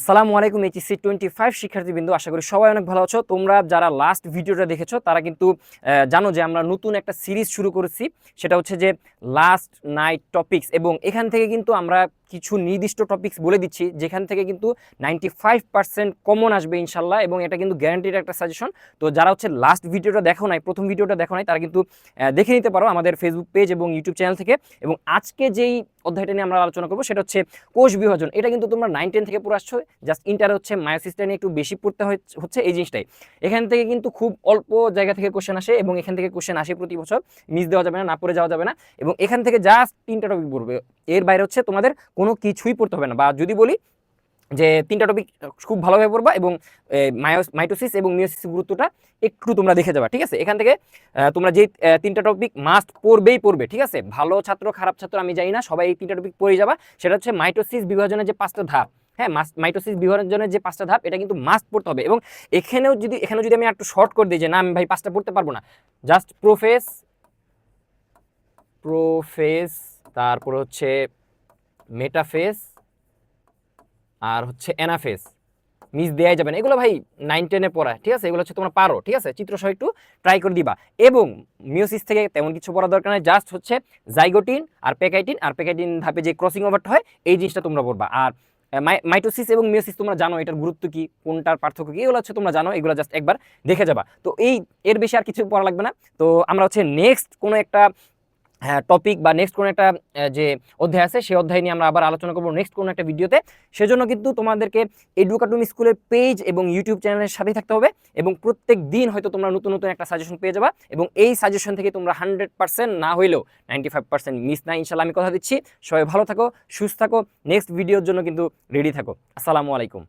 আসসালামু আলাইকুম HSC twenty five শিক্ষার্থীবৃন্দু, আশা করি সবাই অনেক ভালো আছো। তোমরা যারা লাস্ট ভিডিওটা দেখেছ, তারা কিন্তু জানো যে আমরা নতুন একটা সিরিজ শুরু করেছি। সেটা হচ্ছে যে লাস্ট নাইট টপিকস এবং এখান থেকে কিন্তু আমরা কিছু নির্দিষ্ট টপিকস বলে দিচ্ছি, যেখান থেকে কিন্তু নাইনটি ফাইভ পার্সেন্ট কমন আসবে ইনশাল্লাহ এবং এটা কিন্তু গ্যারান্টিড একটা সাজেশন তো যারা হচ্ছে লাস্ট ভিডিওটা দেখো নাই, প্রথম ভিডিওটা দেখো নাই, তারা কিন্তু দেখে নিতে পারো আমাদের ফেসবুক পেজ এবং ইউটিউব চ্যানেল থেকে। এবং আজকে যেই অধ্যায়টা নিয়ে আমরা আলোচনা করব, সেটা হচ্ছে কোষ বিভাজন। এটা কিন্তু তোমরা নাইন টেন থেকে পড়ে আসছো জাস্ট ইন্টার হচ্ছে মায়োসিসটা নিয়ে একটু বেশি পড়তে হচ্ছে এই জিনিসটাই। এখান থেকে কিন্তু খুব অল্প জায়গা থেকে কোশ্চেন আসে এবং এখান থেকে কোশ্চেন আসে প্রতি বছর। মিস দেওয়া যাবে না না পড়ে যাওয়া যাবে না। এবং এখান থেকে জাস্ট তিনটা টপিক পড়বে। এর বাইরে হচ্ছে তোমাদের কোনো কিছুই পড়তে হবে না। বা যদি বলি যে তিনটা টপিক খুব ভালোভাবে পড়বা এবং মাইটোসিস এবং মিওসিস গুরুত্বটা একটু তোমরা দেখে যাবা, ঠিক আছে? এখান থেকে তোমরা যে তিনটা টপিক মাস্ট পড়বেই পড়বে, ঠিক আছে? ভালো ছাত্র, খারাপ ছাত্র আমি জানি না, সবাই এই তিনটা টপিক পড়ে যাবা। সেটা হচ্ছে মাইটোসিস বিভাজনের যে পাঁচটা ধাপ হ্যাঁ? মাইটোসিস বিভাজনের যে পাঁচটা ধাপ, এটা কিন্তু মাস্ট পড়তে হবে এবং এখানেও যদি এখানেও যদি আমি একটু শর্ট করে দিই যে না, আমি ভাই পাঁচটা পড়তে পারব না জাস্ট প্রোফেস প্রোফেস তারপর হচ্ছে মেটাফেস আর হচ্ছে অ্যানাফেস মিস দেওয়াই যাবে না। এগুলো ভাই নাইন টেনে পড়া, ঠিক আছে? এগুলো হচ্ছে তোমরা পারো, ঠিক আছে? চিত্র সহ একটু ট্রাই করে দিবা। এবং মিওসিস থেকে তেমন কিছু পড়া দরকার নেই জাস্ট হচ্ছে জাইগোটিন আর পেকাইটিন আর পেকাইটিন ধাপে যে ক্রসিং ওভারটা হয়, এই জিনিসটা তোমরা পড়বা। আর মাইটোসিস এবং মিওসিস তোমরা জানো এটার গুরুত্ব কি, কোনটার পার্থক্য কি, এগুলো হচ্ছে তোমরা জানো, এগুলো জাস্ট একবার দেখে যাবা। তো এই, এর বেশি আর কিছু পড়া লাগবে না। তো আমরা হচ্ছে নেক্সট কোনো একটা টপিক বা নেক্সট কোনো একটা যে অধ্যায় আছে, সেই অধ্যায় নিয়ে আমরা আবার আলোচনা করব নেক্সট কোনো একটা ভিডিওতে সেজন্য কিন্তু তোমাদেরকে এডুকাটুম স্কুলের পেজ এবং ইউটিউব চ্যানেলের সাথেই থাকতে হবে এবং প্রত্যেক দিন হয়তো তোমরা নতুন নতুন একটা সাজেশন পেয়ে যাবা এবং এই সাজেশন থেকে তোমরা হান্ড্রেড পার্সেন্ট না হইলেও নাইনটি ফাইভ পার্সেন্ট মিস না ইনশাল্লাহ আমি কথা দিচ্ছি। সবাই ভালো থাকো, সুস্থ থাকো নেক্সট ভিডিওর জন্য কিন্তু রেডি থাকো। আসসালামু আলাইকুম।